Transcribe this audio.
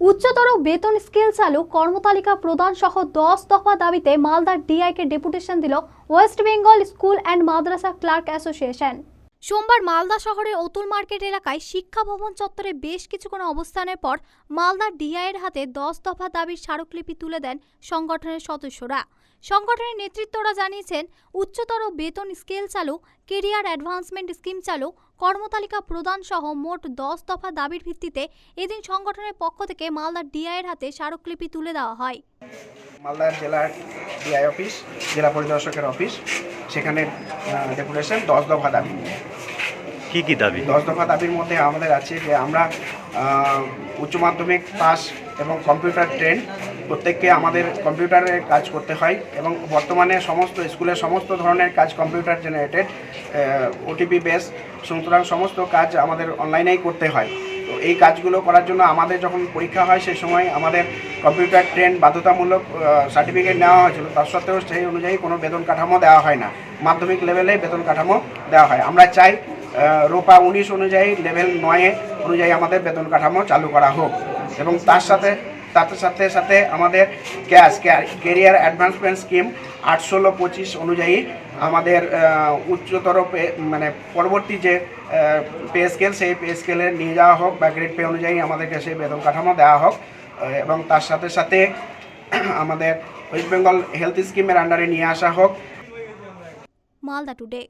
উচ্চতর বেতন স্কেল চালু কর্মতালিকা প্রদান সহ দশ দফা দাবিতে মালদার ডিআইকে ডেপুটেশন দিল West Bengal school and madrasa clerk association. সোমবার মালদা শহরের অতুল মার্কেট এলাকায় শিক্ষা ভবন চত্বরে বেশ কিছুক্ষণ অবস্থানের পর মালদার ডিআইয়ের হাতে দশ দফা দাবির স্মারকলিপি তুলে দেন সংগঠনের সদস্যরা। সংগঠনের নেতৃত্বরা জানিয়েছেন, উচ্চতর বেতন স্কেল চালু, কেরিয়ার অ্যাডভান্সমেন্ট স্কিম চালু, কর্মতালিকা প্রদান সহ মোট দশ দফা দাবির ভিত্তিতে এদিন সংগঠনের পক্ষ থেকে মালদার ডিআইয়ের হাতে স্মারকলিপি তুলে দেওয়া হয়। মালদার জেলার ডিআই অফিস জেলা পরিদর্শকের অফিস সেখানে ডেপুটেশন দশ দফা দাবি কী কী দাবি? দশ দফা দাবির মধ্যে আমাদের আছে যে আমরা উচ্চ মাধ্যমিক পাস এবং কম্পিউটার ট্রেন প্রত্যেককে আমাদের কম্পিউটারে কাজ করতে হয় এবং বর্তমানে সমস্ত স্কুলের সমস্ত ধরনের কাজ কম্পিউটার জেনারেটেড ওটিপি বেস সুতরাং সমস্ত কাজ আমাদের অনলাইনেই করতে হয়। তো এই কাজগুলো করার জন্য আমাদের যখন পরীক্ষা হয় সেই সময় আমাদের কম্পিউটার ট্রেন বাধ্যতামূলক সার্টিফিকেট নেওয়া হয়েছিল। তার সত্ত্বেও সেই অনুযায়ী কোনো বেতন কাঠামো দেওয়া হয় না। মাধ্যমিক লেভেলে বেতন কাঠামো দেওয়া হয়। আমরা চাই রোপা উনিশ অনুযায়ী লেভেল নয়ে অনুযায়ী আমাদের বেতন কাঠামো চালু করা হোক। এবং তার সাথে তার সাথে সাথে আমাদের ক্যাশ কেরিয়ার অ্যাডভান্সমেন্ট স্কিম আট ষোলো পঁচিশ অনুযায়ী আমাদের উচ্চতর পে মানে পরবর্তী যে পে স্কেল, সেই পে স্কেলে নিয়ে যাওয়া হোক বা গ্রেড পে অনুযায়ী আমাদেরকে সেই বেতন কাঠামো দেওয়া হোক এবং তার সাথে সাথে আমাদের ওয়েস্ট বেঙ্গল হেলথ স্কিমের আন্ডারে নিয়ে আসা হোক। মালদা টুডে।